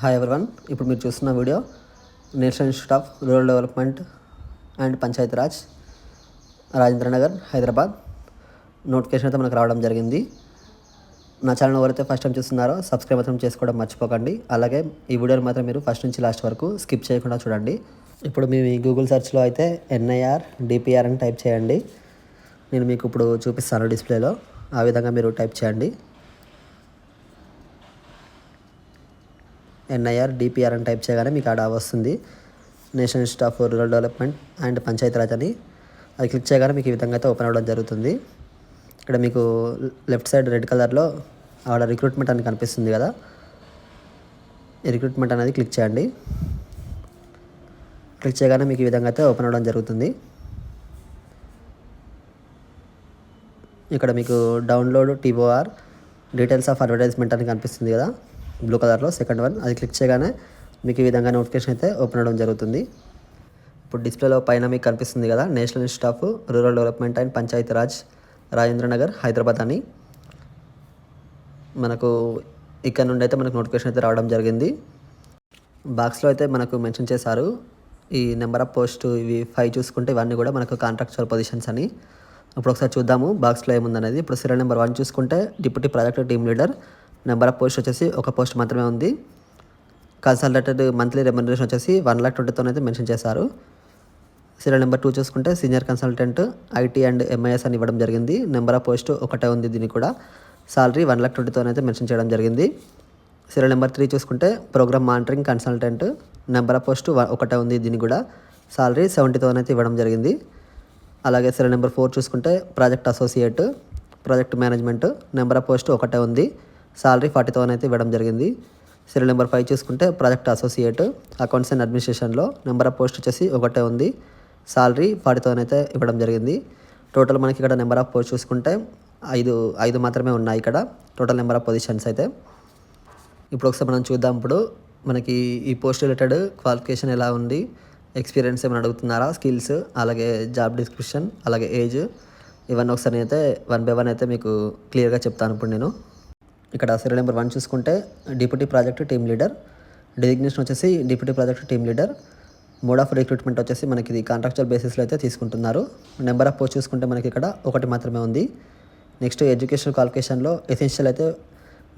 Hi everyone ఇప్పుడు మీరు చూస్తున్న video national institute of rural development and Panchayati Raj Rajendra Nagar Hyderabad. Notification అయితే మనకు రావడం జరిగింది. నా ఛానల్ ఎవరైతే ఫస్ట్ టైం చూస్తున్నారో సబ్స్క్రైబ్ మాత్రం చేసుకోవడం మర్చిపోకండి. అలాగే ఈ వీడియోని మాత్రం మీరు ఫస్ట్ నుంచి లాస్ట్ వరకు స్కిప్ చేయకుండా చూడండి. ఇప్పుడు మీ గూగుల్ సెర్చ్లో అయితే ఎన్ఐఆర్ డిపిఆర్ అని టైప్ చేయండి. నేను మీకు ఇప్పుడు చూపిస్తాను డిస్ప్లేలో ఆ విధంగా మీరు టైప్ చేయండి. ఎన్ఐఆర్ డిపిఆర్ అని టైప్ చేయగానే మీకు ఆడ వస్తుంది. National institute of rural development and Panchayati Raj అని. అది క్లిక్ చేయగానే మీకు ఈ విధంగా అయితే ఓపెన్ అవ్వడం జరుగుతుంది. ఇక్కడ మీకు లెఫ్ట్ సైడ్ రెడ్ కలర్లో ఆడ రిక్రూట్మెంట్ అని కనిపిస్తుంది కదా. రిక్రూట్మెంట్ అనేది క్లిక్ చేయండి. క్లిక్ చేయగానే మీకు ఈ విధంగా అయితే ఓపెన్ అవ్వడం జరుగుతుంది. ఇక్కడ మీకు download TOR details of advertisement అని కనిపిస్తుంది కదా. బ్లూ కలర్లో సెకండ్ వన్ అది క్లిక్ చేయగానే మీకు ఈ విధంగా నోటిఫికేషన్ అయితే ఓపెన్ అవ్వడం జరుగుతుంది. ఇప్పుడు డిస్ప్లేలో పైన మీకు కనిపిస్తుంది కదా national institute of rural development and Panchayati Raj Rajendra Nagar Hyderabad అని. మనకు ఇక్కడ నుండి అయితే మనకు నోటిఫికేషన్ అయితే రావడం జరిగింది. బాక్స్లో అయితే మనకు మెన్షన్ చేశారు ఈ నెంబర్ ఆఫ్ పోస్ట్ ఇవి ఫైవ్ చూసుకుంటే ఇవన్నీ కూడా మనకు కాంట్రాక్చువల్ పొజిషన్స్ అని. ఇప్పుడు ఒకసారి చూద్దాము బాక్స్లో ఏముందనేది. ఇప్పుడు సీరియల్ నెంబర్ వన్ చూసుకుంటే deputy project team leader number of post వచ్చేసి ఒక పోస్ట్ మాత్రమే ఉంది. కన్సల్టెడ్ మంత్లీ రెమ్యునరేషన్ వచ్చేసి వన్ ల్యాక్ ట్వంటీతో అయితే మెన్షన్ చేశారు. సీరియల్ నెంబర్ టూ చూసుకుంటే senior consultant IT and MIS అని ఇవ్వడం జరిగింది. నెంబర్ ఆఫ్ పోస్ట్ ఒకటే ఉంది దీనికి కూడా. సాలరీ వన్ లాక్ ట్వంటీతో అయితే మెన్షన్ చేయడం జరిగింది. సీరియల్ నెంబర్ త్రీ చూసుకుంటే programme monitoring consultant number of post ఒకటే ఉంది దీనికి కూడా. సాలరీ సెవెంటీతో అయితే ఇవ్వడం జరిగింది. అలాగే సీరియల్ నెంబర్ ఫోర్ చూసుకుంటే project associate project management number of post ఒకటే ఉంది. సాలరీ థౌసండ్ అయితే ఇవ్వడం జరిగింది. సీరియల్ నెంబర్ ఫైవ్ చూసుకుంటే ప్రాజెక్ట్ అసోసియేట్ అకౌంట్స్ అండ్ అడ్మినిస్ట్రేషన్లో నెంబర్ ఆఫ్ పోస్ట్ వచ్చేసి ఒకటే ఉంది. సాలరీ థౌసండ్ అయితే ఇవ్వడం జరిగింది. టోటల్ మనకి ఇక్కడ నెంబర్ ఆఫ్ పోస్ట్ చూసుకుంటే ఐదు ఐదు మాత్రమే ఉన్నాయి ఇక్కడ. టోటల్ నెంబర్ ఆఫ్ పొజిషన్స్ అయితే. ఇప్పుడు ఒకసారి మనం చూద్దాం. ఇప్పుడు మనకి ఈ పోస్ట్ రిలేటెడ్ క్వాలిఫికేషన్ ఎలా ఉంది? ఎక్స్పీరియన్స్ ఏమైనా అడుగుతున్నారా? స్కిల్స్ అలాగే జాబ్ డిస్క్రిప్షన్ అలాగే ఏజ్ ఇవన్నీ ఒకసారి అయితే వన్ బై వన్ అయితే మీకు క్లియర్గా చెప్తాను ఇప్పుడు నేను. ఇక్కడ సీరియల్ నెంబర్ వన్ చూసుకుంటే deputy project team leader designation వచ్చేసి deputy project team leader mode of recruitment వచ్చేసి మనకి ఇది కాంట్రాక్చువల్ బేసిస్లో అయితే తీసుకుంటున్నారు. నెంబర్ ఆఫ్ పోస్ట్ చూసుకుంటే మనకి ఇక్కడ ఒకటి మాత్రమే ఉంది. నెక్స్ట్ ఎడ్యుకేషన్ క్వాలిఫికేషన్లో ఎసెన్షియల్ అయితే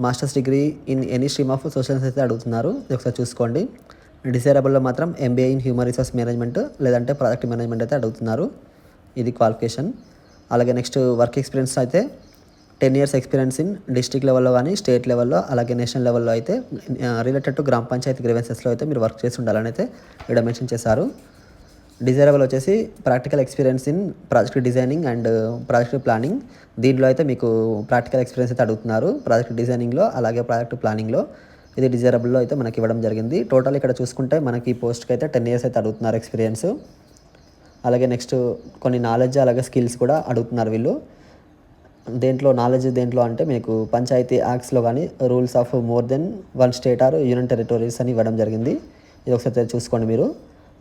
masters degree in any stream of social science అయితే అడుగుతున్నారు. ఇది ఒకసారి చూసుకోండి. డిసైరబుల్లో మాత్రం MBA in human resource management లేదంటే ప్రాజెక్ట్ మేనేజ్మెంట్ అయితే అడుగుతున్నారు. ఇది క్వాలిఫికేషన్ అలాగే నెక్స్ట్ వర్క్ ఎక్స్పీరియన్స్ అయితే ten years experience in district లెవెల్లో కానీ స్టేట్ లెవెల్లో అలాగే నేషనల్ లెవెల్లో అయితే రిలేటెడ్ టు గ్రామ పంచాయతీ గ్రీవెన్సెస్లో అయితే మీరు వర్క్ చేసి ఉండాలని అయితే ఇక్కడ మెన్షన్ చేశారు. డిజైరబుల్ వచ్చేసి practical experience in project designing and project planning దీంట్లో అయితే మీకు ప్రాక్టికల్ ఎక్స్పీరియన్స్ అయితే అడుగుతున్నారు. ప్రాజెక్ట్ డిజైనింగ్లో అలాగే ప్రాజెక్ట్ ప్లానింగ్లో ఇది డిజైరబుల్లో అయితే మనకి ఇవ్వడం జరిగింది. టోటల్ ఇక్కడ చూసుకుంటే మనకి పోస్ట్కి అయితే టెన్ ఇయర్స్ అయితే అడుగుతున్నారు ఎక్స్పీరియన్స్ అలాగే నెక్స్ట్ కొన్ని నాలెడ్జ్ అలాగే స్కిల్స్ కూడా అడుగుతున్నారు వీళ్ళు. దేంట్లో నాలెడ్జ్ దేంట్లో అంటే మీకు పంచాయతీ యాక్ట్స్లో కానీ rules of more than one state or union territories అని ఇవ్వడం జరిగింది. ఇది ఒకసారి చూసుకోండి మీరు.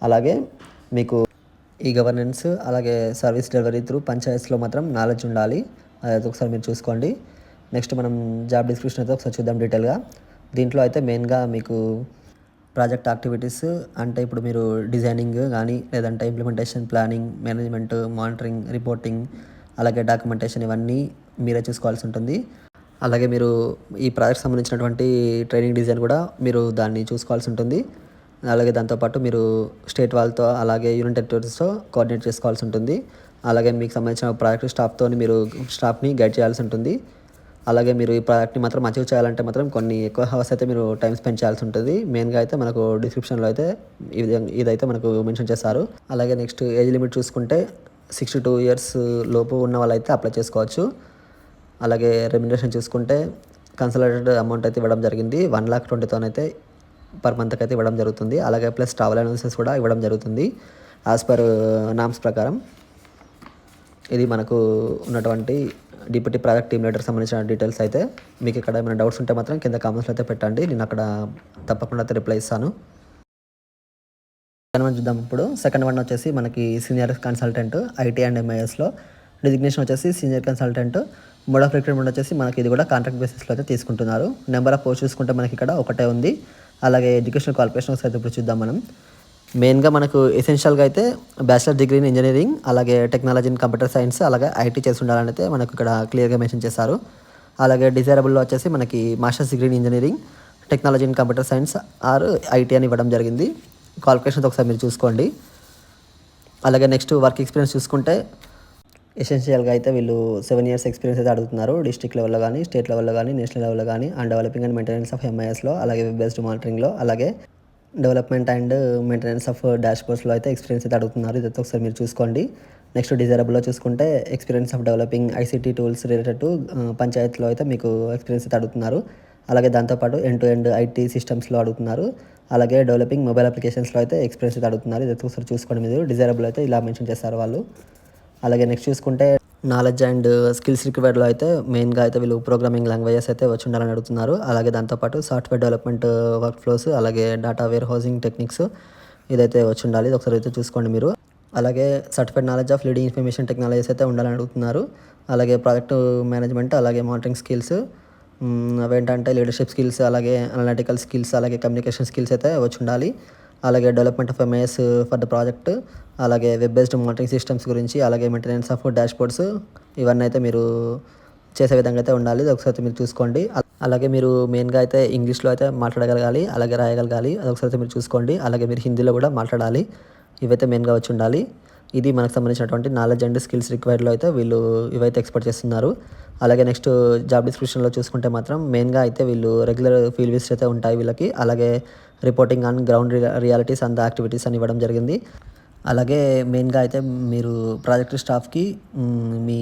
అలాగే మీకు ఈ గవర్నెన్స్ అలాగే సర్వీస్ డెలివరీ త్రూ పంచాయత్స్లో మాత్రం నాలెడ్జ్ ఉండాలి. అది ఒకసారి మీరు చూసుకోండి. నెక్స్ట్ మనం జాబ్ డిస్క్రిప్షన్ అయితే ఒకసారి చూద్దాం డీటెయిల్గా దీంట్లో అయితే మెయిన్గా మీకు ప్రాజెక్ట్ యాక్టివిటీస్ అంటే ఇప్పుడు మీరు డిజైనింగ్ కానీ లేదంటే implementation planning management monitoring reporting అలాగే డాక్యుమెంటేషన్ ఇవన్నీ మీరే చూసుకోవాల్సి ఉంటుంది. అలాగే మీరు ఈ ప్రాజెక్ట్ సంబంధించినటువంటి ట్రైనింగ్ డిజైన్ కూడా మీరు దాన్ని చూసుకోవాల్సి ఉంటుంది. అలాగే దాంతోపాటు మీరు స్టేట్ వాళ్ళతో అలాగే యూనిట్ టెరిటరీస్తో కోఆర్డినేట్ చేసుకోవాల్సి ఉంటుంది. అలాగే మీకు సంబంధించిన ప్రాజెక్ట్ స్టాఫ్తో మీరు స్టాఫ్ని గైడ్ చేయాల్సి ఉంటుంది. అలాగే మీరు ఈ ప్రాజెక్ట్ని మాత్రం అచీవ్ చేయాలంటే మాత్రం కొన్ని ఎక్కువ హవర్స్ అయితే మీరు టైం స్పెండ్ చేయాల్సి ఉంటుంది. మెయిన్గా అయితే మనకు డిస్క్రిప్షన్లో అయితే ఈ ఇదైతే మనకు మెన్షన్ చేస్తారు అలాగే నెక్స్ట్ ఏజ్ లిమిట్ చూసుకుంటే సిక్స్టీ టూ ఇయర్స్ లోపు ఉన్న వాళ్ళైతే అప్లై చేసుకోవచ్చు. అలాగే రెమ్యునరేషన్ చూసుకుంటే కన్సల్టెడ్ అమౌంట్ అయితే ఇవ్వడం జరిగింది. వన్ లాక్ ట్వంటీతోనైతే పర్ మంత్కి అయితే ఇవ్వడం జరుగుతుంది. అలాగే ప్లస్ ట్రావెల్ అలవెన్సెస్ కూడా ఇవ్వడం జరుగుతుంది. యాజ్ పర్ నామ్స్ ప్రకారం. ఇది మనకు ఉన్నటువంటి డిప్యూటీ ప్రాజెక్ట్ టీమ్ లీడర్ సంబంధించిన డీటెయిల్స్ అయితే. మీకు ఇక్కడ ఏమైనా డౌట్స్ ఉంటే మాత్రం కింద కామెంట్స్లో అయితే పెట్టండి. నేను అక్కడ తప్పకుండా అయితే రిప్లై ఇస్తాను. సెకండ్ వన్ చూద్దాం. ఇప్పుడు సెకండ్ వన్ వచ్చేసి మనకి సీనియర్ కన్సల్టెంట్ ఐటీ అండ్ ఎంఐఎస్లో డిజిగ్నేషన్ వచ్చేసి senior consultant mode of recruitment వచ్చేసి మనకి ఇది కూడా కాంట్రాక్ట్ బేసిస్లో అయితే తీసుకుంటున్నారు. నెంబర్ ఆఫ్ పోస్ట్ చూసుకుంటే మనకి ఇక్కడ ఒకటే ఉంది. అలాగే ఎడ్యుకేషన్ క్వాలిఫికేషన్ అయితే ఇప్పుడు చూద్దాం మనం. మెయిన్గా మనకు ఎసెన్షియల్గా అయితే బ్యాచిలర్ డిగ్రీ ఇన్ ఇంజనీరింగ్ అలాగే టెక్నాలజీ ఇన్ కంప్యూటర్ సైన్స్ అలాగే ఐటీ చేసి ఉండాలని అయితే మనకు ఇక్కడ క్లియర్గా మెన్షన్ చేశారు. అలాగే డిజైరబుల్లో వచ్చేసి మనకి masters degree in engineering technology in computer science or IT అని ఇవ్వడం జరిగింది. క్వాలిఫికేషన్స్ ఒకసారి మీరు చూసుకోండి. అలాగే నెక్స్ట్ వర్క్ ఎక్స్పీరియన్స్ చూసుకుంటే ఎసెన్షియల్గా అయితే వీళ్ళు సెవెన్ ఇయర్స్ ఎక్స్పీరియన్స్ అయితే అడుగుతున్నారు. డిస్ట్రిక్ట్ లెవెల్లో కానీ స్టేట్ లెవెల్లో కానీ నేషనల్ లెవెల్లో కానీ and developing and maintenance of ఎంఐఎస్లో అలాగే వెబ్ బేస్డ్ మానిటరింగ్లో అలాగే development and maintenance of dash బోర్డ్స్లో అయితే ఎక్స్పీరియన్స్ అయితే అడుగుతున్నారు. ఇదైతే ఒకసారి మీరు చూసుకోండి. నెక్స్ట్ డిజైరబుల్లో చూసుకుంటే experience of developing ICT tools related to పంచాయత్లో అయితే మీకు ఎక్స్పీరియన్స్ అయితే అడుగుతున్నారు. అలాగే దాంతోపాటు ఎండ్ టు ఎండ్ ఐటీ సిస్టమ్స్లో అడుగుతున్నారు. అలాగే డెవలపింగ్ మొబైల్ అప్లికేషన్స్లో అయితే ఎక్స్పీరియన్స్ అయితే అడుగుతున్నారు. ఇది ఒకసారి చూసుకోండి మీరు. డిజైరబుల్ అయితే ఇలా మెన్షన్ చేస్తారు వాళ్ళు. అలాగే నెక్స్ట్ చూసుకుంటే నాలెడ్జ్ అండ్ స్కిల్స్ రిక్వైర్డ్లో అయితే మెయిన్గా అయితే వీళ్ళు ప్రోగ్రామింగ్ లాంగ్వేజెస్ అయితే వచ్చి ఉండాలని అడుగుతున్నారు. అలాగే దాంతోపాటు సాఫ్ట్వేర్ డెవలప్మెంట్ వర్క్ ఫ్లోస్ అలాగే డేటా వేర్ హౌసింగ్ టెక్నిక్స్ ఇదైతే వచ్చి ఉండాలి. ఇది ఒకసారి అయితే చూసుకోండి మీరు. అలాగే certified knowledge of leading information technologies అయితే ఉండాలని అడుగుతున్నారు. అలాగే ప్రాజెక్ట్ మేనేజ్మెంట్ అలాగే మానిటరింగ్ స్కిల్స్ అవేంటంటే లీడర్షిప్ స్కిల్స్ అలాగే అనలిటికల్ స్కిల్స్ అలాగే కమ్యూనికేషన్ స్కిల్స్ అయితే వచ్చి ఉండాలి. అలాగే development of MAS for the project అలాగే వెబ్ బేస్డ్ మానిటరింగ్ సిస్టమ్స్ గురించి అలాగే మెయింటెనెన్స్ ఆఫ్ డాష్ బోర్డ్స్ ఇవన్నీ అయితే మీరు చేసే విధంగా అయితే ఉండాలి. ఒకసారి మీరు చూసుకోండి. అలాగే మీరు మెయిన్గా అయితే ఇంగ్లీష్లో అయితే మాట్లాడగలగాలి అలాగే రాయగలగాలి అది ఒకసారి మీరు చూసుకోండి. అలాగే మీరు హిందీలో కూడా మాట్లాడాలి. ఇవైతే మెయిన్గా వచ్చి ఉండాలి. ఇది మనకు సంబంధించినటువంటి నాలెడ్జ్ అండ్ స్కిల్స్ రిక్వైర్డ్లో అయితే వీళ్ళు ఇవైతే ఎక్స్పెక్ట్ చేస్తున్నారు. అలాగే నెక్స్ట్ జాబ్ డిస్క్రిప్షన్లో చూసుకుంటే మాత్రం మెయిన్గా అయితే వీళ్ళు రెగ్యులర్ ఫీల్డ్ విజిట్స్ అయితే ఉంటాయి వీళ్ళకి. అలాగే reporting on ground realities and activities అని ఇవ్వడం జరిగింది. అలాగే మెయిన్గా అయితే మీరు ప్రాజెక్ట్ స్టాఫ్కి మీ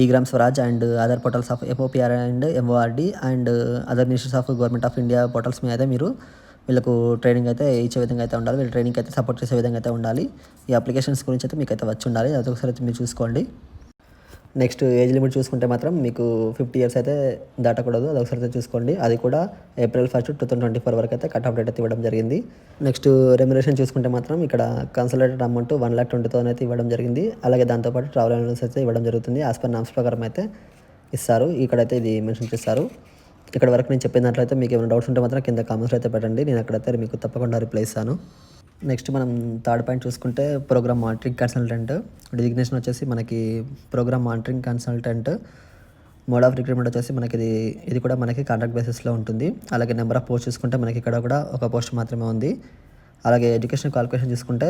e Gram Swaraj and other portals of FOPR and MORD and other ministers of government of India portals మీద అయితే మీరు వీళ్ళకు ట్రైనింగ్ అయితే ఇచ్చే విధంగా అయితే ఉండాలి. వీళ్ళు ట్రైనింగ్ అయితే సపోర్ట్ చేసే విధంగా అయితే ఉండాలి. ఈ అప్లికేషన్స్ గురించి అయితే మీకు అయితే వచ్చి ఉండాలి. అది ఒకసారి అయితే మీరు చూసుకోండి. నెక్స్ట్ ఏజ్ లిమిట్ చూసుకుంటే మాత్రం మీకు ఫిఫ్టీ ఇయర్స్ అయితే దాటకూడదు. అది ఒకసారి అయితే చూసుకోండి. అది కూడా April first two thousand twenty four వరకు అయితే కట్ ఆఫ్ డేట్ అయితే ఇవ్వడం జరిగింది. నెక్స్ట్ రెమ్యురేషన్ చూసుకుంటే మాత్రం ఇక్కడ consolidated amount one lakh twenty thousand అయితే ఇవ్వడం జరిగింది. అలాగే దాంతోపాటు ట్రావెల్ అలవెన్స్ అయితే ఇవ్వడం జరుగుతుంది. యాజ్ పర్ నామ్స్ ప్రకారం అయితే ఇస్తారు. ఇక్కడైతే ఇది మెన్షన్ చేస్తారు. ఇక్కడ వరకు నేను చెప్పిన దాంట్లో మీకు ఏమైనా డౌట్స్ ఉంటే మాత్రం కింద కామెంట్స్ అయితే పెట్టండి. నేను అక్కడైతే మీకు తప్పకుండా రిప్లై ఇస్తాను. నెక్స్ట్ మనం థర్డ్ పాయింట్ చూసుకుంటే ప్రోగ్రామ్ మానిటరింగ్ కన్సల్టెంట్ డిజిగ్నేషన్ వచ్చేసి మనకి programme monitoring consultant mode of recruitment వచ్చేసి మనకి ఇది ఇది కూడా మనకి కాంట్రాక్ట్ బేసిస్లో ఉంటుంది. అలాగే నెంబర్ ఆఫ్ పోస్ట్ చూసుకుంటే మనకి ఇక్కడ కూడా ఒక పోస్ట్ మాత్రమే ఉంది. అలాగే ఎడ్యుకేషన్ క్వాలిఫికేషన్ చూసుకుంటే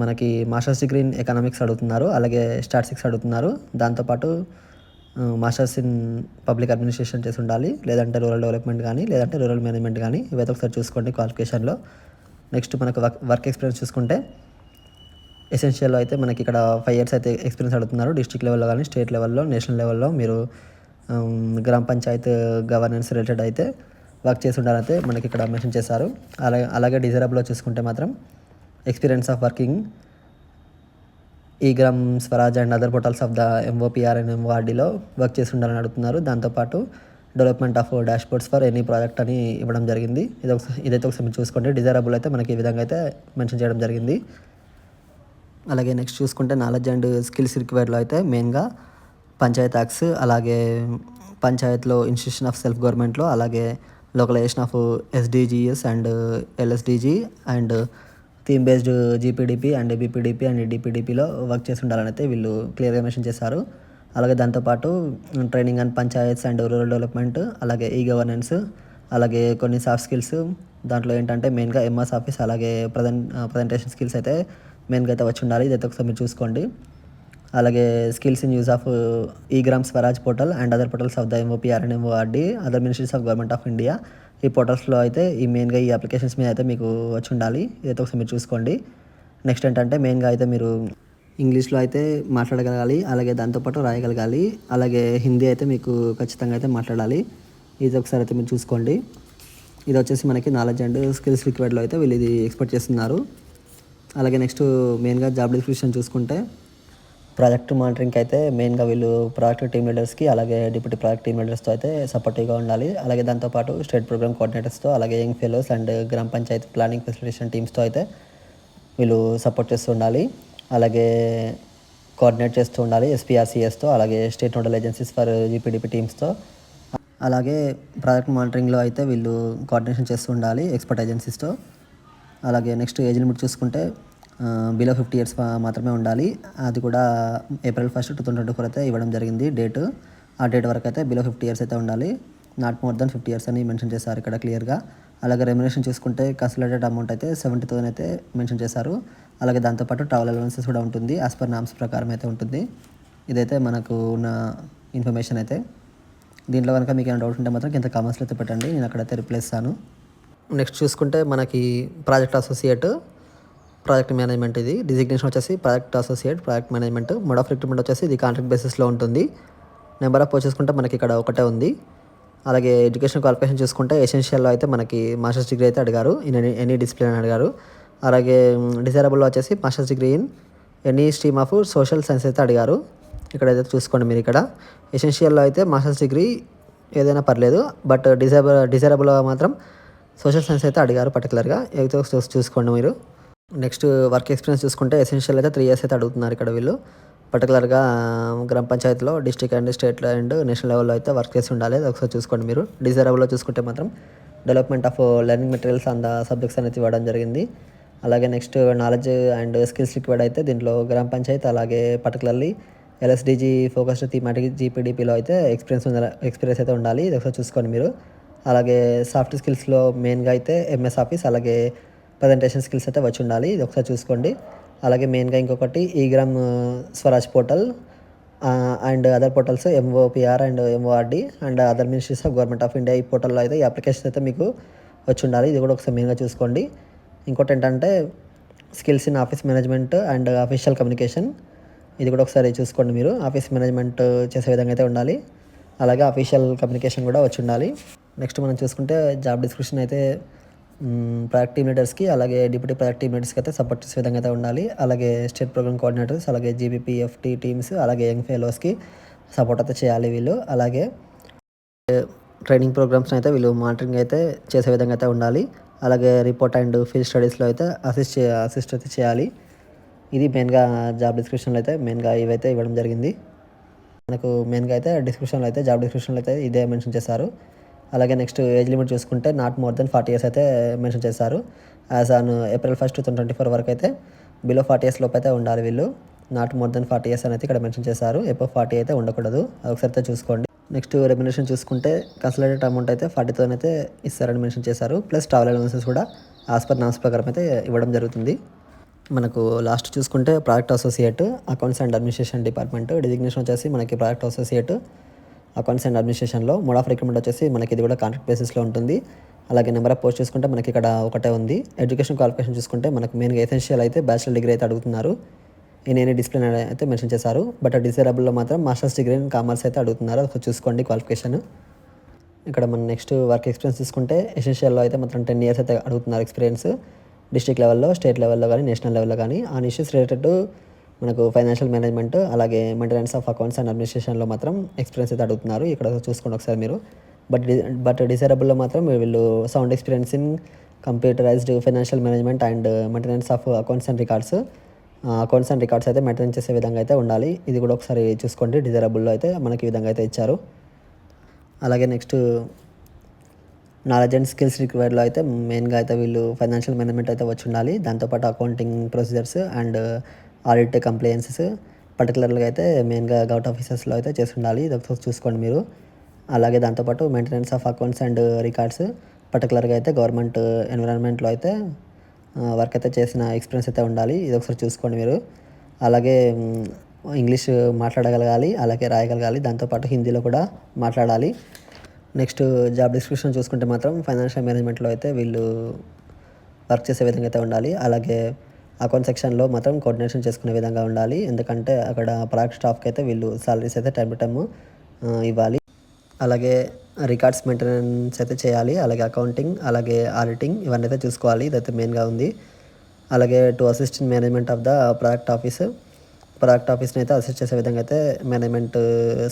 మనకి మాస్టర్స్ డిగ్రీ ఇన్ ఎకనామిక్స్ అడుగుతున్నారు. అలాగే స్టాటిస్టిక్స్ అడుగుతున్నారు. దాంతోపాటు మాస్టర్స్ ఇన్ పబ్లిక్ అడ్మినిస్ట్రేషన్ చేసి ఉండాలి లేదంటే రూరల్ డెవలప్మెంట్ కానీ లేదంటే రూరల్ మేనేజ్మెంట్ కానీ ఇవైతే ఒకసారి చూసుకోండి క్వాలిఫికేషన్లో. నెక్స్ట్ మనకు వర్క్ వర్క్ ఎక్స్పీరియన్స్ చూసుకుంటే ఎసెన్షియల్లో అయితే మనకి ఇక్కడ ఫైవ్ ఇయర్స్ అయితే ఎక్స్పీరియన్స్ అడుగుతున్నారు డిస్ట్రిక్ట్ లెవెల్లో కానీ స్టేట్ లెవెల్లో నేషనల్ లెవెల్లో మీరు గ్రామ పంచాయత్ గవర్నెన్స్ రిలేటెడ్ అయితే వర్క్ చేసి ఉండాలైతే మనకి ఇక్కడ మెన్షన్ చేశారు. అలాగే అలాగే డిజైరబుల్లో చూసుకుంటే మాత్రం experience of working e Gram Swaraj and other portals of the MOPR and ఎంఓఆర్డీలో work చేసి ఉండాలని అడుగుతున్నారు. దాంతోపాటు development of dashboards for any project అని ఇవ్వడం జరిగింది. ఇది ఒకసారి ఇదైతే ఒకసారి చూసుకుంటే చూసుకోండి. డిజైరబుల్ అయితే మనకి ఈ విధంగా అయితే మెన్షన్ చేయడం జరిగింది. అలాగే నెక్స్ట్ చూసుకుంటే నాలెడ్జ్ అండ్ స్కిల్స్ రిక్వైర్డ్లో అయితే మెయిన్గా పంచాయత్ యాక్స్ అలాగే పంచాయత్లో ఇన్స్టిట్యూషన్ ఆఫ్ సెల్ఫ్ గవర్నమెంట్లో అలాగే localisation of SDGs and LSDG and theme based GPDP and BPDP and డిపిడిపిలో work చేసి ఉండాలని అయితే వీళ్ళు క్లియర్గా మెన్షన్ చేశారు. అలాగే దాంతోపాటు training and panchayats and rural development అలాగే ఈ గవర్నెన్స్ అలాగే కొన్ని సాఫ్ట్ స్కిల్స్ దాంట్లో ఏంటంటే మెయిన్గా ఎంఎస్ ఆఫీస్ అలాగే ప్రజెంట్ ప్రజెంటేషన్ స్కిల్స్ అయితే మెయిన్గా అయితే వచ్చి ఉండాలి. ఇదైతే ఒకసారి మీరు చూసుకోండి. అలాగే skills in use of e Gram Swaraj portal and other portals of the MOPR and MORD other ministries of government of India e పోర్టల్స్లో అయితే ఈ మెయిన్గా ఈ అప్లికేషన్స్ మీద అయితే మీకు వచ్చి ఉండాలి. ఇదైతే ఒకసారి మీరు చూసుకోండి. నెక్స్ట్ ఏంటంటే మెయిన్గా అయితే మీరు ఇంగ్లీష్లో అయితే మాట్లాడగలగాలి. అలాగే దాంతోపాటు రాయగలగాలి. అలాగే హిందీ అయితే మీకు ఖచ్చితంగా అయితే మాట్లాడాలి. ఇది ఒకసారి అయితే మీరు చూసుకోండి. ఇది వచ్చేసి మనకి నాలెడ్జ్ అండ్ స్కిల్స్ రిక్వైర్డ్లో అయితే వీళ్ళు ఇది ఎక్స్పెక్ట్ చేస్తున్నారు. అలాగే నెక్స్ట్ మెయిన్గా జాబ్ డిస్క్రిప్షన్ చూసుకుంటే ప్రాజెక్ట్ మానిటరింగ్కి అయితే మెయిన్గా వీళ్ళు ప్రాజెక్ట్ టీమ్ లీడర్స్కి అలాగే డిప్యూటీ ప్రాజెక్ట్ టీమ్ లీడర్స్తో అయితే సపోర్టివ్గా ఉండాలి. అలాగే దాంతోపాటు స్టేట్ ప్రోగ్రామ్ కోఆర్డినేటర్స్తో అలాగే యంగ్ ఫెలోస్ అండ్ గ్రామ పంచాయతీ ప్లానింగ్ ఫెసిలిటేషన్ టీమ్స్తో అయితే వీళ్ళు సపోర్ట్ చేస్తూ ఉండాలి. అలాగే కోఆర్డినేట్ చేస్తూ ఉండాలి ఎస్పీఆర్సీఎస్తో అలాగే state nodal agencies for GPDP టీమ్స్తో. అలాగే ప్రాజెక్ట్ మానిటరింగ్లో అయితే వీళ్ళు కోఆర్డినేషన్ చేస్తూ ఉండాలి ఎక్స్పర్ట్ ఏజెన్సీస్తో. అలాగే నెక్స్ట్ ఏజ్ లిమిట్ చూసుకుంటే బిలో ఫిఫ్టీ ఇయర్స్ మాత్రమే ఉండాలి. అది కూడా April first two thousand twenty four అయితే ఇవ్వడం జరిగింది డేట్ ఆ డేట్ వరకు అయితే బిలో ఫిఫ్టీ ఇయర్స్ అయితే ఉండాలి. Not more than fifty years అని మెన్షన్ చేశారు ఇక్కడ క్లియర్గా అలాగే రెమ్యునేషన్ చూసుకుంటే కన్సల్టేటెడ్ అమౌంట్ అయితే సెవెంటీ థౌసండ్ అయితే మెన్షన్ చేశారు. అలాగే దాంతోపాటు ట్రావెల్ అలవెన్సెస్ కూడా ఉంటుంది యాజ్ పర్ నామ్స్ ప్రకారం అయితే ఉంటుంది. ఇదైతే మనకు ఉన్న ఇన్ఫర్మేషన్ అయితే. దీంట్లో కనుక మీకు ఏమైనా డౌట్ ఉంటే మాత్రం కింద కామెంట్స్లో అయితే పెట్టండి నేను అక్కడైతే రిప్లై ఇస్తాను నెక్స్ట్ చూసుకుంటే మనకి ప్రాజెక్ట్ అసోసియేట్ ప్రాజెక్ట్ మేనేజ్మెంట్ ఇది. డిజిగ్నేషన్ వచ్చేసి project associate project management mode of recruitment వచ్చేసి ఇది కాంట్రాక్ట్ బేసిస్లో ఉంటుంది. నెంబర్ ఆఫ్ చూసుకుంటే మనకి ఇక్కడ ఒకటే ఉంది. అలాగే ఎడ్యుకేషన్ క్వాలిఫికేషన్ చూసుకుంటే ఎసెన్షియల్లో అయితే మనకి మాస్టర్స్ డిగ్రీ అయితే అడిగారు. ఇన్ ఎనీ ఎనీ డిసిప్లిన్ అని అడిగారు. అలాగే డిజైరబుల్లో వచ్చేసి masters degree in any stream of social science అయితే అడిగారు. ఇక్కడ అయితే చూసుకోండి మీరు ఇక్కడ. ఎసెన్షియల్లో అయితే మాస్టర్స్ డిగ్రీ ఏదైనా పర్లేదు. బట్ డిజైబుల్ డిజైరబుల్లో మాత్రం సోషల్ సైన్స్ అయితే అడిగారు పర్టికులర్గా ఏదో చూ- చూసుకోండి మీరు. నెక్స్ట్ వర్క్ ఎక్స్పీరియన్స్ చూసుకుంటే ఎసెన్షియల్ అయితే త్రీ ఇయర్స్ అయితే అడుగుతున్నారు ఇక్కడ వీళ్ళు. పర్టికులర్గా గ్రామ పంచాయతీలో district and state and national లెవెల్లో అయితే వర్క్ చేసి ఉండాలి. అది ఒకసారి చూసుకోండి మీరు. డిజైరబుల్లో చూసుకుంటే మాత్రం development of learning materials and subjects అనేది ఇవ్వడం జరిగింది. అలాగే next knowledge and skills required అయితే దీంట్లో గ్రామ పంచాయతీ అలాగే పర్టికులర్లీ ఎల్ఎస్డిజీ ఫోకస్డ్ థీమాటిక్ జీపీడీపీలో అయితే ఎక్స్పీరియన్స్ ఉండాలి ఎక్స్పీరియన్స్ అయితే ఉండాలి. ఇది ఒకసారి చూసుకోండి మీరు. అలాగే సాఫ్ట్ స్కిల్స్లో మెయిన్గా అయితే ఎంఎస్ ఆఫీస్ అలాగే ప్రజెంటేషన్ స్కిల్స్ అయితే వచ్చి ఉండాలి. ఇది ఒకసారి చూసుకోండి. అలాగే మెయిన్గా ఇంకొకటి eGram uh, Swaraj portal and other portals MOPR and MORD and other ministries of government of India e పోర్టల్లో అయితే ఈ అప్లికేషన్ అయితే మీకు వచ్చి ఉండాలి. ఇది కూడా ఒకసారి మెయిన్గా చూసుకోండి. ఇంకోటి ఏంటంటే skills in office management and official communication ఇది కూడా ఒకసారి చూసుకోండి మీరు. ఆఫీస్ మేనేజ్మెంట్ చేసే విధంగా అయితే ఉండాలి. అలాగే అఫీషియల్ కమ్యూనికేషన్ కూడా వచ్చి ఉండాలి. నెక్స్ట్ మనం చూసుకుంటే జాబ్ డిస్క్రిప్షన్ అయితే ప్రాజెక్ట్ టీమ్ లీడర్స్కి అలాగే డిప్యూటీ ప్రాజెక్ట్ టీమ్ లీడర్స్కి అయితే సపోర్ట్ చేసే విధంగా అయితే ఉండాలి. అలాగే స్టేట్ ప్రోగ్రామ్ కోఆర్డినేటర్స్ అలాగే జీబీపీఎఫ్టీ టీమ్స్ అలాగే యంగ్ ఫెలోస్కి సపోర్ట్ అయితే చేయాలి వీళ్ళు. అలాగే ట్రైనింగ్ ప్రోగ్రామ్స్ని అయితే వీళ్ళు మానిటరింగ్ అయితే చేసే విధంగా అయితే ఉండాలి. అలాగే రిపోర్ట్ అండ్ ఫీల్డ్ స్టడీస్లో అయితే అసిస్ట్ అసిస్ట్ అయితే చేయాలి. ఇది మెయిన్గా జాబ్ డిస్క్రిప్షన్లో అయితే మెయిన్గా ఇవైతే ఇవ్వడం జరిగింది. మనకు మెయిన్గా అయితే డిస్క్రిప్షన్లో అయితే జాబ్ డిస్క్రిప్షన్లో అయితే ఇదే మెన్షన్ చేశారు. అలాగే నెక్స్ట్ ఏజ్ లిమిట్ చూసుకుంటే not more than forty years అయితే మెన్షన్ చేశారు. As on April first two twenty four వరకు అయితే బిలో ఫార్టీ ఇయర్స్ లోపు అయితే ఉండాలి వీళ్ళు. Not more than forty years అనేది ఇక్కడ మెన్షన్ చేశారు. ఎపో ఫార్టీ అయితే ఉండకూడదు. ఒకసారి అయితే చూసుకోండి. నెక్స్ట్ రెమ్యునేషన్ చూసుకుంటే కన్సల్టేట్ అమౌంట్ అయితే ఫార్టీ థౌసండ్ అయితే ఇస్తారని మెన్షన్ చేశారు. ప్లస్ ట్రావెల్ అలవెన్సెస్ కూడా ఆస్ పర్ నామ్స్ ప్రకారం అయితే ఇవ్వడం జరుగుతుంది. మనకు లాస్ట్ చూసుకుంటే project associate accounts and administration department designation వచ్చేసి మనకి ప్రాజెక్ట్ అసోసియేట్ అకౌంట్స్ అండ్ అడ్మినిస్ట్రేషన్లో మోడ్ ఆఫ్ రిక్రూట్మెంట్ వచ్చేసి మనకి ఇది కూడా కాంట్రాక్ట్ బేసిస్లో ఉంటుంది. అలాగే నెంబర్ ఆఫ్ పోస్ట్ చూసుకుంటే మనకి ఇక్కడ ఒకటే ఉంది. ఎడ్యుకేషన్ క్వాలిఫికేషన్ చూసుకుంటే మనకు మెయిన్గా ఎసెన్షియల్ అయితే బ్యాచిలర్ డిగ్రీ అయితే అడుగుతున్నారు. ఇన్ ఎనీ డిసిప్లిన్ అయితే మెన్షన్ చేశారు. బట్ డిజైరబుల్లో మాత్రం మాస్టర్స్ డిగ్రీ ఇన్ కామర్స్ అయితే అడుగుతున్నారు. అది చూసుకోండి క్వాలిఫికేషన్ ఇక్కడ మనం నెక్స్ట్ వర్క్ ఎక్స్పీరియన్స్ తీసుకుంటే ఎసెన్షియల్లో అయితే మాత్రం టెన్ ఇయర్స్ అయితే అడుగుతున్నారు ఎక్స్పీరియన్స్ డిస్ట్రిక్ట్ లెవెల్లో స్టేట్ లెవెల్లో కానీ నేషనల్ లెవెల్లో కానీ. ఆన్ ఇష్యూస్ రిలేటెడ్ మనకు ఫైనాన్షియల్ మేనేజ్మెంట్ అలాగే మెయింటెనెన్స్ ఆఫ్ అకౌంట్స్ అండ్ అడ్మినిస్ట్రేషన్లో మాత్రం ఎక్స్పీరియన్స్ అయితే అడుగుతున్నారు. ఇక్కడ చూసుకోండి ఒకసారి మీరు. బట్ డి- బట్ డిజైరబుల్లో మాత్రం వీళ్ళు sound experience in computerised financial management and maintenance of accounts and records accounts and records అయితే మెయింటైన్ చేసే విధంగా అయితే ఉండాలి. ఇది కూడా ఒకసారి చూసుకోండి. డిజైరబుల్లో అయితే మనకి ఈ విధంగా అయితే ఇచ్చారు. అలాగే నెక్స్ట్ నాలెడ్జ్ అండ్ స్కిల్స్ రిక్వైర్డ్లో అయితే మెయిన్గా అయితే వీళ్ళు ఫైనాన్షియల్ మేనేజ్మెంట్ అయితే వచ్చి ఉండాలి. దాంతోపాటు accounting procedures and audit compliances పర్టికులర్గా అయితే మెయిన్గా గౌట్ ఆఫీసెస్లో అయితే చేసి ఉండాలి ఇది ఒకసారి చూసుకోండి మీరు. అలాగే దాంతోపాటు maintenance of accounts and records పర్టికులర్గా అయితే గవర్నమెంట్ ఎన్విరాన్మెంట్లో అయితే వర్క్ అయితే చేసిన ఎక్స్పీరియన్స్ అయితే ఉండాలి. ఇది ఒకసారి చూసుకోండి మీరు. అలాగే ఇంగ్లీష్ మాట్లాడగలగాలి అలాగే రాయగలగాలి దాంతోపాటు హిందీలో కూడా మాట్లాడాలి. నెక్స్ట్ జాబ్ డిస్క్రిప్షన్ చూసుకుంటే మాత్రం ఫైనాన్షియల్ మేనేజ్మెంట్లో అయితే వీళ్ళు వర్క్ చేసే విధంగా అయితే ఉండాలి. అలాగే అకౌంట్ సెక్షన్లో మాత్రం కోఆర్డినేషన్ చేసుకునే విధంగా ఉండాలి. ఎందుకంటే అక్కడ ప్రాక్ స్టాఫ్కి అయితే వీళ్ళు సాలరీస్ అయితే టైం టు టైమ్ ఇవ్వాలి. అలాగే రికార్డ్స్ మెయింటెనెన్స్ అయితే చేయాలి. అలాగే అకౌంటింగ్ అలాగే ఆడిటింగ్ ఇవన్నీ అయితే చూసుకోవాలి. ఇదైతే మెయిన్గా ఉంది. అలాగే to assistant management of the project office. Product ఆఫీస్ని అయితే అసిస్ట్ చేసే విధంగా అయితే మేనేజ్మెంట్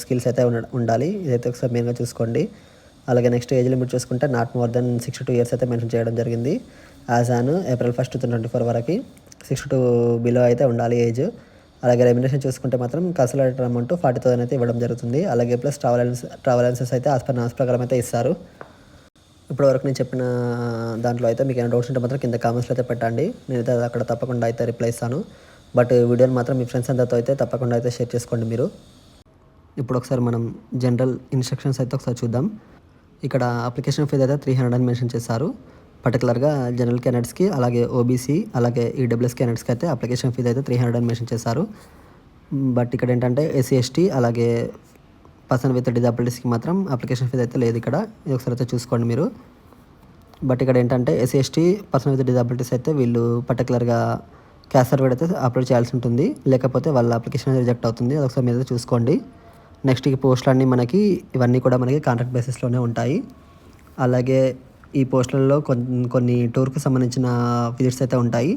స్కిల్స్ అయితే ఉండ- ఉండాలి. ఇదైతే ఒకసారి మెయిన్గా చూసుకోండి. అలాగే నెక్స్ట్ ఏజ్ లిమిట్ చూసుకుంటే not more than sixty two years అయితే మెన్షన్ చేయడం జరిగింది. As on April first two twenty four వరకు. సిక్స్టీ టూ బిలో అయితే ఉండాలి ఏజ్. అలాగే రెమ్యునేషన్ చూసుకుంటే మాత్రం కన్సల్టేటర్ అమౌంట్ ఫార్టీ థౌసండ్ అయితే ఇవ్వడం జరుగుతుంది. అలాగే plus travel allowance travel allowances అయితే ఆస్ ప్రకారం అయితే ఇస్తారు. ఇప్పటి వరకు నేను చెప్పిన దాంట్లో అయితే మీకు ఏమైనా డౌట్స్ ఉంటే మాత్రం కింద కామెంట్స్లో అయితే పెట్టండి. నేను అయితే అక్కడ తప్పకుండా అయితే రిప్లై ఇస్తాను. బట్ వీడియోని మాత్రం మీ ఫ్రెండ్స్ అందరితో అయితే తప్పకుండా అయితే షేర్ చేసుకోండి మీరు. ఇప్పుడు ఒకసారి మనం జనరల్ ఇన్స్ట్రక్షన్స్ అయితే ఒకసారి చూద్దాం. ఇక్కడ అప్లికేషన్ ఫీజ్ అయితే త్రీ హండ్రెడ్ అని మెన్షన్ చేశారు. పర్టికులర్గా జనరల్ క్యాండిడేట్స్కి అలాగే ఓబీసీ అలాగే ఈడబ్ల్యూఎస్ క్యాండిడేట్స్కి అయితే అప్లికేషన్ ఫీజ్ అయితే త్రీ హండ్రెడ్ అని మెన్షన్ చేశారు. బట్ ఇక్కడ ఏంటంటే ఎస్సీ ఎస్టీ అలాగే పర్సన్ విత్ డిజాబిలిటీస్కి మాత్రం అప్లికేషన్ ఫీజ్ అయితే లేదు ఇక్కడ. ఇది ఒకసారి అయితే చూసుకోండి మీరు. బట్ ఇక్కడ ఏంటంటే SC ST person with disabilities అయితే వీళ్ళు పర్టికులర్గా క్యాస్ట్ సర్వేడ్ అయితే అప్లోడ్ చేయాల్సి ఉంటుంది. లేకపోతే వాళ్ళ అప్లికేషన్ రిజెక్ట్ అవుతుంది. అది ఒకసారి మీరు చూసుకోండి. నెక్స్ట్ ఈ పోస్టులన్నీ మనకి ఇవన్నీ కూడా మనకి కాంట్రాక్ట్ బేసిస్లోనే ఉంటాయి. అలాగే ఈ పోస్టులలో కొన్ని కొన్ని టూర్కి సంబంధించిన విజిట్స్ అయితే ఉంటాయి.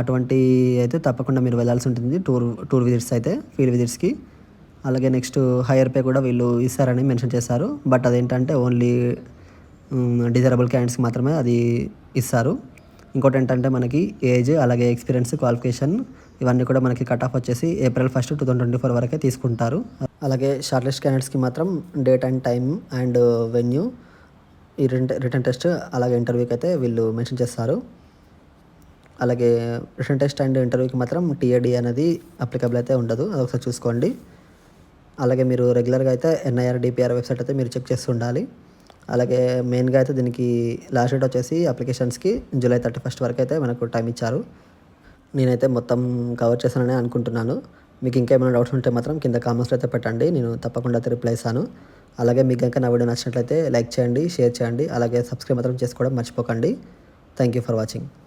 అటువంటి అయితే తప్పకుండా మీరు వెళ్ళాల్సి ఉంటుంది టూర్ టూర్ విజిట్స్ అయితే ఫీల్డ్ విజిట్స్కి అలాగే నెక్స్ట్ హైయర్ పే కూడా వీళ్ళు ఇస్తారని మెన్షన్ చేశారు. బట్ అదేంటంటే ఓన్లీ డిజరబుల్ క్యాండిడేట్స్కి మాత్రమే అది ఇస్తారు. ఇంకోటి ఏంటంటే మనకి ఏజ్ అలాగే ఎక్స్పీరియన్స్ క్వాలిఫికేషన్ ఇవన్నీ కూడా మనకి కట్ ఆఫ్ వచ్చేసి April first two thousand twenty four వరకే తీసుకుంటారు. అలాగే షార్ట్ లిస్ట్ క్యాండిడేట్స్కి మాత్రం date and time and venue ఈ రిటర్న్ రిటర్న్ టెస్ట్ అలాగే ఇంటర్వ్యూకి అయితే వీళ్ళు మెన్షన్ చేస్తారు. అలాగే రిటర్న్ టెస్ట్ అండ్ ఇంటర్వ్యూకి మాత్రం టీఏడి అనేది అప్లికబుల్ అయితే ఉండదు. అది ఒకసారి చూసుకోండి. అలాగే మీరు రెగ్యులర్గా అయితే ఎన్ఐఆర్ డిపిఆర్ వెబ్సైట్ అయితే మీరు చెక్ చేస్తూ ఉండాలి. అలాగే మెయిన్గా అయితే దీనికి లాస్ట్ డేట్ వచ్చేసి అప్లికేషన్స్కి జూలై థర్టీ ఫస్ట్ వరకు అయితే మనకు టైం ఇచ్చారు. నేనైతే మొత్తం కవర్ చేశానని అనుకుంటున్నాను. మీకు ఇంకేమైనా డౌట్స్ ఉంటే మాత్రం కింద కామెంట్స్లో అయితే పెట్టండి. నేను తప్పకుండా అయితే రిప్లై ఇస్తాను. అలాగే మీకు కనుక నా వీడియో నచ్చినట్లయితే లైక్ చేయండి షేర్ చేయండి అలాగే సబ్స్క్రైబ్ మాత్రం చేసుకోవడం మర్చిపోకండి. Thank you for watching